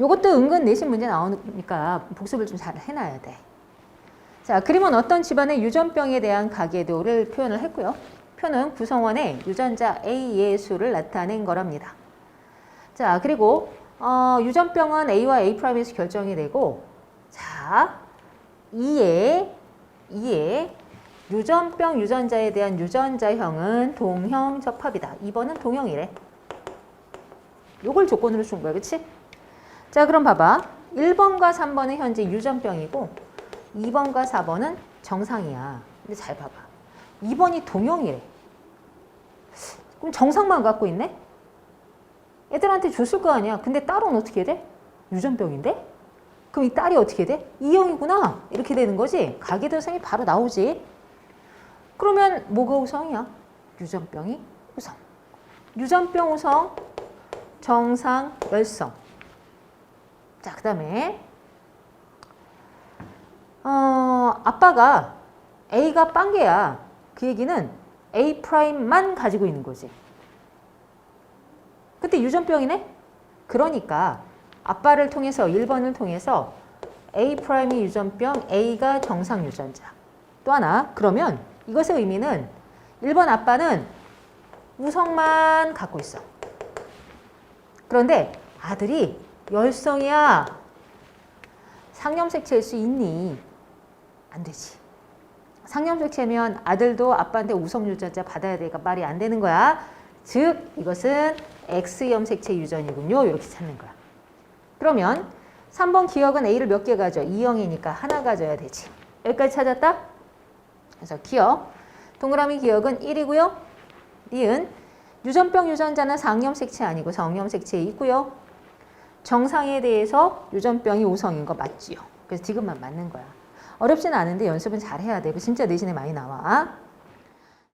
요것도 은근 내신 문제 나오니까 복습을 좀 잘 해놔야 돼. 자, 그림은 어떤 집안의 유전병에 대한 가계도를 표현을 했고요. 표는 구성원의 유전자 A의 수를 나타낸 거랍니다. 자, 그리고 어, 유전병은 A와 A'에서 결정이 되고 자, 2에 2에 유전병 유전자에 대한 유전자형은 동형 적합이다. 2번은 동형이래. 요걸 조건으로 준 거야. 그치? 자, 그럼 봐봐. 1번과 3번은 현재 유전병이고 2번과 4번은 정상이야. 근데 잘 봐봐. 2번이 동형이래. 그럼 정상만 갖고 있네? 애들한테 줬을 거 아니야. 근데 딸은 어떻게 돼? 유전병인데? 그럼 이 딸이 어떻게 돼? 이형이구나. 이렇게 되는 거지. 가계도성이 바로 나오지. 그러면 뭐가 우성이야? 유전병이 우성. 유전병 우성, 정상, 열성. 자, 그 다음에 어, 아빠가 A가 빵개야. 그 얘기는 A 프라임만 가지고 있는 거지. 그때 유전병이네? 그러니까 아빠를 통해서 1번을 통해서 A 프라임이 유전병, A가 정상 유전자. 또 하나, 그러면 이것의 의미는 1번 아빠는 우성만 갖고 있어. 그런데 아들이 열성이야. 상염색체일 수 있니? 안 되지. 상염색체면 아들도 아빠한테 우성 유전자 받아야 되니까 말이 안 되는 거야. 즉 이것은 X염색체 유전이군요. 이렇게 찾는 거야. 그러면 3번 기억은 A를 몇 개 가져? 2형이니까 하나 가져야 되지. 여기까지 찾았다? 그래서 기억. 동그라미 기억은 1이고요. 니은 유전병 유전자는 상염색체 아니고 성염색체에 있고요. 정상에 대해서 유전병이 우성인 거 맞지요. 그래서 지금만 맞는 거야. 어렵진 않은데 연습은 잘 해야 되고 진짜 내신에 많이 나와.